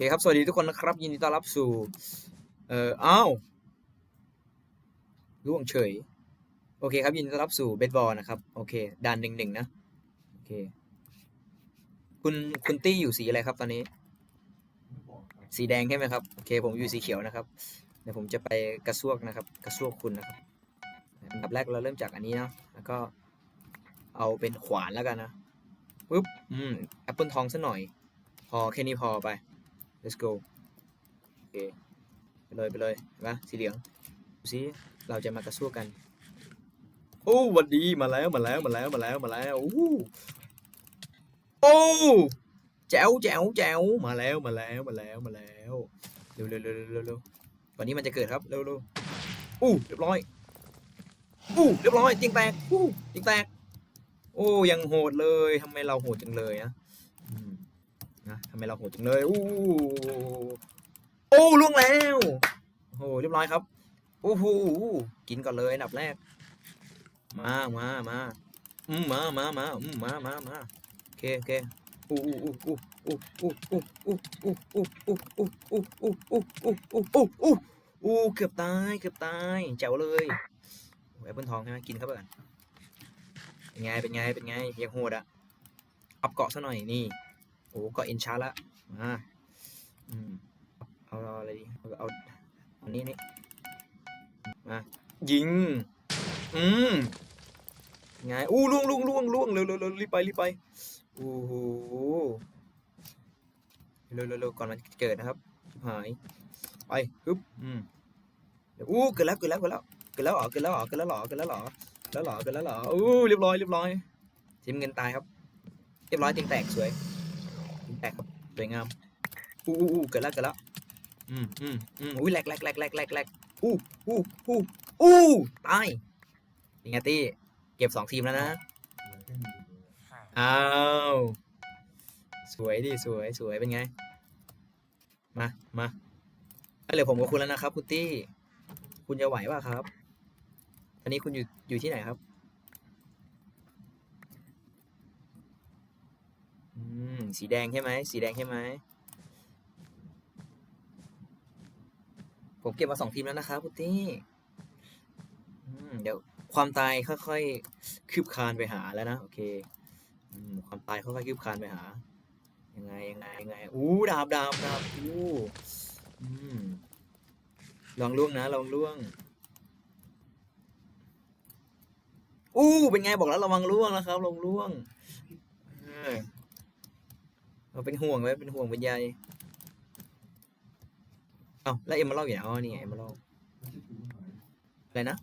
เคครับ สวัสดีทุกคนนะครับ ยินดีต้อนรับสู่ เอ่ออ้าวร่วงเฉย โอเคครับ ยินดีต้อนรับสู่เบสบอลนะครับ โอเคด่านหนึ่งหนึ่งนะ โอเค คุณคุณตี้อยู่สีอะไรครับตอนนี้ สีแดงใช่ไหมครับ โอเค ผมอยู่สีเขียวนะครับ เดี๋ยวผมจะไปกระซวกนะครับ กระซวกคุณนะครับ อันดับแรกเราเริ่มจากอันนี้เนาะแล้วก็เอาเป็นขวานแล้วกันนะ ปึ๊บ อืม แอปเปิลทองซะหน่อย พอแค่นี้พอไป let's go โอเคไปเลยไปเลยเห็นปะสีเหลืองดูสิเราจะมากระสู้กัน โอ้หวันดีมาแล้วมาแล้วมาแล้วมาแล้วมาแล้วโอ้โหโอ้แจ๋วแจ๋วแจ๋วมาแล้วมาแล้วมาแล้วมาแล้วเร็วเร็วเร็วเร็วเร็วเร็วก่อนนี้มันจะเกิดครับเร็วเร็วอู้เรียบร้อยอู้เรียบร้อยเตียงแตกอู้เตียงแตกโอ้ยังโหดเลยทำไมเราโหดจังเลยนะอืม นะทำไมเราโหดจังเลยอู้โอ้ล่วงแล้วโอ้โหเรียบร้อยครับโอ้โหกินก่อนเลยอันดับแรก มามามาอืมมามามาอืมมามามาโอเคโอเคอู้อู้อู้อู้อู้อู้อู้อู้อู้อู้อู้อู้อู้อู้อู้อู้อู้อู้อู้เกือบตายเกือบตายแจ๋วเลยแอปเปิลทองใช่ไหมกินเข้าไปก่อนเป็นไงเป็นไงเป็นไงยังโหดอะอัพเกาะซะหน่อยนี่ โอ้กาะเอ็นชาร์ละมาอืมเอาเอาอะไรดีเอาเอาเอานี้นี่มายิง อืมไงอู้ล่วงล่วงล่วงล่วงเร็วเร็วเร็วรีบไปรีบไปโอ้โหเร็วเร็วเร็วก่อนมันเกิดนะครับ หายไปฮึบอืมอู้เกิดแล้วเกิดแล้วเกิดแล้วเกิดแล้วเหรอเกิดแล้วเหรอเกิดแล้วเหรอเกิดแล้วเหรอแล้วเหรอกันแล้วเหรออู้เรียบร้อยเรียบร้อยทีมเงินตายครับ เรียบร้อยทีมแตกสวย แตกสวยงามอู้อู้อู้เกิดแล้วเกิดแล้วอืมอืมอืมอุ้ยแหลกแหลกแหลกแหลกแหลกแหลกอู้อู้อู้อู้ตายนี่ไงตี้เก็บสองทีมแล้วนะอ้าวสวยดิสวยสวยเป็นไง มามาเหลือผมกับคุณแล้วนะครับ คุณตี้ คุณจะไหวป่ะครับตอนนี้คุณอยู่อยู่ที่ไหนครับ อืม สีแดงใช่ไหมสีแดงใช่ไหมผมเก็บมาสองทีมแล้วนะครับพุตตี้เดี๋ยวความตายค่อยๆคืบคลานไปหาแล้วนะโอเคอความตายค่อยๆคืบคลานไปหา ยังไงยังไงยังไงอู้ดาบดาบดาบอู้อลองล่วงนะลองล่วงอู้เป็นไงบอกแล้วระวังร่วงนะครับลงร่วง เราเป็นห่วงไว้เป็นห่วงเป็นใยเอ้าแล้วเอ็มมาเล่าอยู่ไหนอ๋อนี่ไงเอ็มมาเล่าอะไรนะ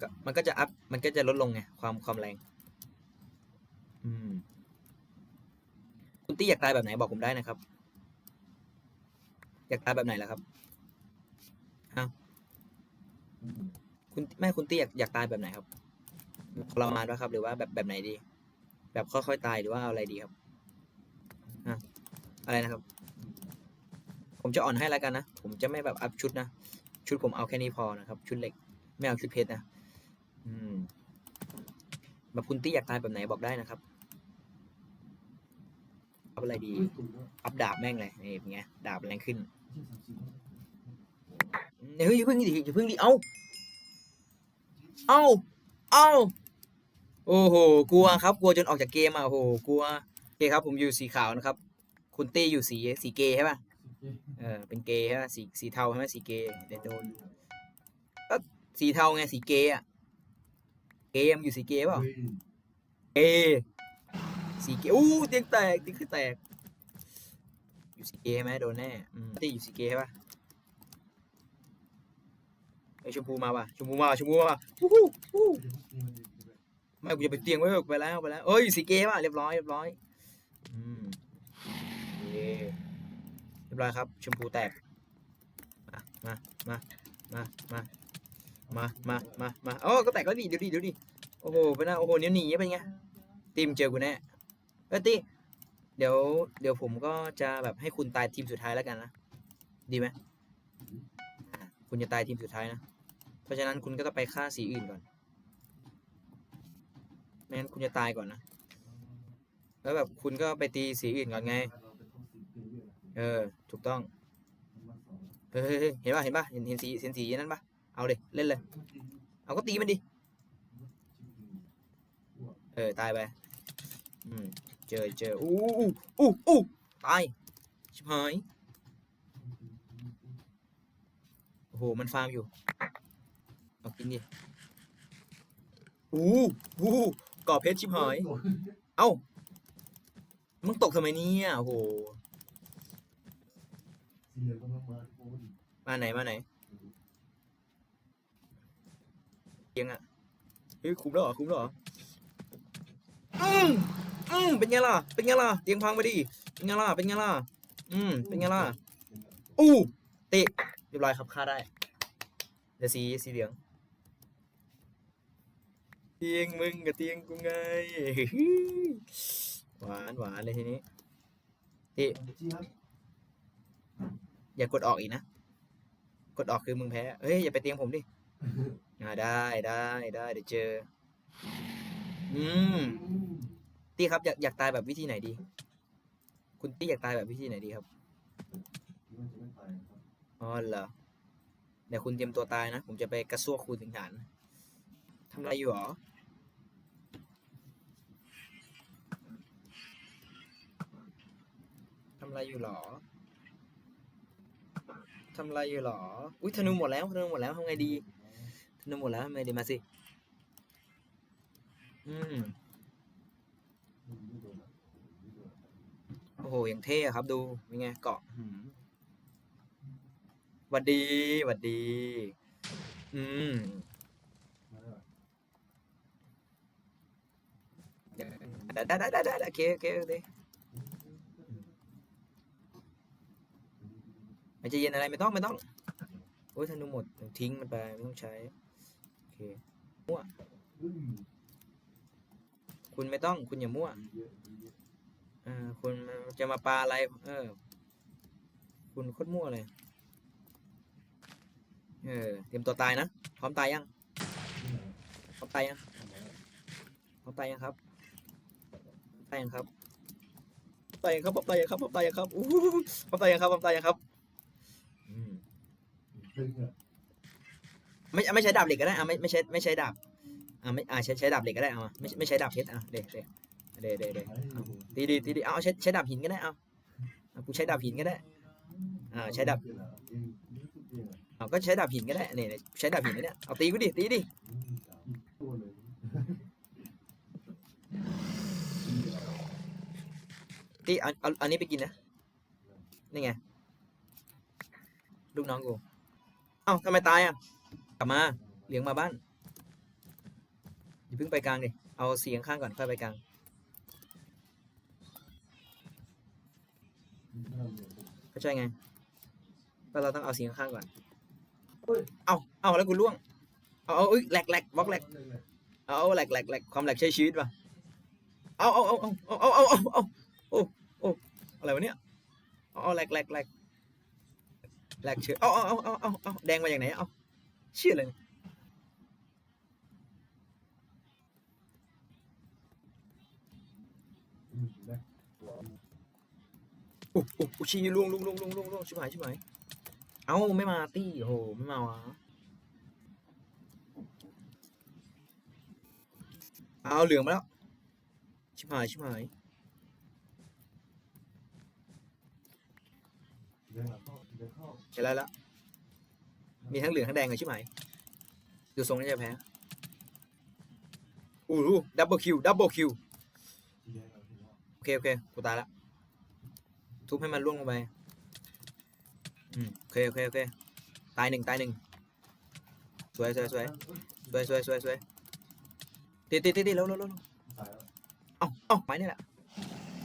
ก็มันก็จะอัพมันก็จะลดลงไงความความแรง อืม คุณตี้อยากตายแบบไหนบอกผมได้นะครับ อยากตายแบบไหนล่ะครับอ้าวคุณแม่คุณตี้อยากอยากตายแบบไหนครับทรมานปะครับ หรือว่าแบบแบบไหนดี แบบค่อยๆตายหรือว่าเอาอะไรดีครับ อะไรนะครับ ผมจะอ่อนให้แล้วกันนะ ผมจะไม่แบบอัพชุดนะ ชุดผมเอาแค่นี้พอนะครับ ชุดเหล็ก ไม่เอาชุดเพชรนะ อืมแบบคุณตี้อยากตายแบบไหนบอกได้นะครับ อัพอะไรดี อัพดาบแม่งเลยนี่เป็นไง ดาบแรงขึ้น เฮ้ยอย่าเพิ่งดิอย่าเพิ่งดิ เอาเอาเอาโอ้โห กลัวครับ กลัวจนออกจากเกมอะโอ้โห กลัว โอเคครับ ผมอยู่สีขาวนะครับ คุณตี้อยู่สีสีเกย์ใช่ป่ะเออเป็นเกย์ใช่ป่ะสีสีเทาใช่ไหมสีเกย์เดี๋ยวโดนก็สีเทาไงสีเกย์อะเกมอยู่สีเกย์เปล่าเอสีเกย์อู้เตียงแตกเตียงคือแตก อยู่สีเกย์ใช่ไหมโดนแน่อืมตี้อยู่สีเกย์ใช่ป่ะไอยชมพูมาป่ะชมพูมาชมพูมาวู้ฮู้วู้ไม่กูจะไปเตียงไว้ไปแล้วไปแล้วเอ้ยสีเกมอะเรียบร้อยเรียบร้อยอืมโอเคเร้อยครับ ชมพูแตก มา มา มา มา มา มา มา มาโอ้ก็แตกแล้วดิเดี๋ยวดิเดี๋ยวดิโอ้โหเป็นไงโอ้โหเนี้ยหนีเป็นไงทีมเจอกูแน่เอ้ยตีเดี๋ยว เดี๋ยวผมก็จะแบบให้คุณตายทีมสุดท้ายแล้วกันนะ ดีไหมคุณจะตายทีมสุดท้ายนะ เพราะฉะนั้นคุณก็ต้องไปฆ่าสีอื่นก่อน ไม่งั้นคุณจะตายก่อนนะ แล้วแบบคุณก็ไปตีสีอื่นก่อนไง เออ ถูกต้องเฮ้ยเห็นป่ะเห็นป่ะเห็นเห็นสีเห็นสีนั้นป่ะเอาเลยเล่นเลย เอาก็ตีมันดิเออตายไปอืมเจอเจออู้อู้อู้อู้ตายชิบหายโอ้โหมันฟาร์มอยู่เอากินดิอู้อู้ก่อเพชรชิบหายเอ้ามึงตกทำไมเนี่ยโอ้โห เหลืองกำลังมาทุกคนมาไหนมาไหนเตียงอะเฮ้ยคุมแล้วเหรอคุมแล้วเหรออืมอืมเป็นไงล่ะเป็นไงล่ะเตียงพังไปดิเป็นไงล่ะเป็นไงล่ะอืมเป็นไงล่ะอู้ติเรียบร้อยครับฆ่าได้เดี๋ยวสีสีเหลืองเตียงมึงกับเตียงกูไงหวานหวานเลยทีนี้จี้ครับ อย่ากดออกอีกนะ กดออกคือมึงแพ้ เฮ้ย อย่าไปเตียงผมดิอ่าได้ได้ได้เดี๋ยวเจอ อืมตี้ครับอยากอยากตายแบบวิธีไหนดี คุณตี้อยากตายแบบวิธีไหนดีครับมันจะไม่ตายครับอ๋อเหรอเดี๋ยวคุณเตรียมตัวตายนะ ผมจะไปกระซวกคุณถึงฐานทำอะไรอยู่หรอทำอะไรอยู่หรอ ทำอะไรอยู่หรอ อุ้ยธนูหมดแล้วธนูหมดแล้วทำไงดีธนูหมดแล้วทำไงดีมาสิ อืมโอ้โหอย่างเท่ครับดูเป็นไงเกาะหวัดดีหวัดดี อืมได้ได้ได้ได้ได้โอเคโอเคโอเคไม่ใจะเย็นอะไรไม่ต้องไม่ต้องโอ้ยธนูหมดทิ้งมันไปไม่ต้องใช้โอเคอืมคุณไม่ต้องคุณอย่ามั่วเยอะเยอะเออคุณจะมาปาอะไร เออ คุณโคตรมั่วเลยเออเตรียมตัวตายนะพร้อมตายยังที่ไหนพร้อมตายยังทำไมพร้อมตายยังครับตายยังครับตายยังครับพร้อมตายยังครับพร้อมตายยังครับอู้หูพร้อมตายยังครับพร้อมตายยังครับอืม ตึงอะไม่ไม่ใช้ดาบเหล็กก็ได้อะไม่ไม่ใช้ไม่ใช้ดาบอะไม่อะใช้ใช้ดาบเหล็กก็ได้เอามาไม่ไม่ใช้ดาบเพชรอะเด็เด็เด็เด็เด็ตีดีตีดีเอาใช้ใช้ดาบหินก็ได้เอาเอากูใช้ดาบหินก็ได้อ่าใช้ดาบเอาก็ใช้ดาบหินก็ได้เนี่ยเน่ใช้ดาบหินก็ได้เอาตีกูดิตีดิตีเอาเอาอันนี้ไปกินนะนี่ไงลูกน้องกู เอ้าทำไมตายอะ กลับมาเลี้ยงมาบ้านอย่าเพิ่งไปกลางดิเอาเสียงข้างก่อนค่อยไปกลางเข้าใจไงก็เราต้องเอาเสียงข้างก่อนเอาเอาแล้วกูล่วงเอาเอาแหลกแหลกบล็อกแหลกเอาแหลกแหลกแหลกความแหลกใช้ชีวิตป่ะเอาเอาเอาเอาเอาเอาเอาโอ้โอ้อะไรวะเนี่ยเอาแหลกแหลกแหลก แหลกเชื่อเอาเอาเอาเอาเอาเอาแดงมาอย่างไหนเอาเชื่อเลยโอ้โอ้โอ้ชี้ล่วงล่วงล่วงล่วงล่วงล่วงชิบหายชิบหายเอาไม่มาตี้โอ้โหไม่มาวะเอาเหลืองมาแล้ว ชิบหายชิบหาย เดี๋ยวเข้าเดี๋ยวเข้าเห็นแล้วละมีทั้งเหลืองทั้งแดงเลยใชิบหายดูทรงน่าจะแพ้อู้หูดับเบิลคิวดับเบิลคิวโอเค โอเค กูตายละ ทุบให้มันล่วงลงไป อืม โอเค โอเค โอเค ตายหนึ่งตายหนึ่งสวยสวยสวยสวยสวยสวยสวยตีตีตีตีเร็วเร็วเร็วตายแล้วเอาเอาไม้นี่แหละ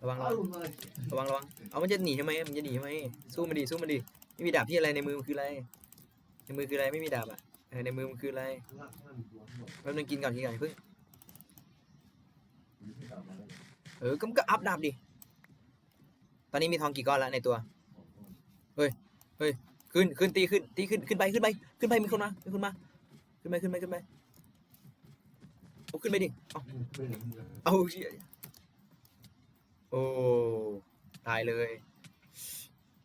ระวังระเอาวังมาระวังระวังเอามันจะหนีทำไมมันจะหนีทำไมสู้มันดิสู้มันดิไม่มีดาบที่อะไรในมือมันคืออะไรในมือคืออะไรไม่มีดาบอะเออในมือมันคืออะไรลากนั่นตัวหมดแป๊บนึงกินก่อนกินก่อนอย่าเพิ่งมีที่กลับมาแล้วเออก็ก็อัพดาบดิตอนนี้มีทองกี่ก้อนแล้วในตัวขึ้นขึ้นตีขึ้นตีขึ้นขึ้นไปขึ้นไปขึ้นไปมีคนมามีคนมาขึ้นไปขึ้นไปขึ้นไปเอาขึ้นไปดิเอาไม่เห็นเลยเอาเชี่ย โอ้ตายเลย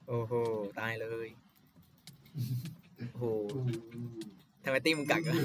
โอ้โหตายเลยโอ้โหโอ้โหทำไมตีมึงกักอะ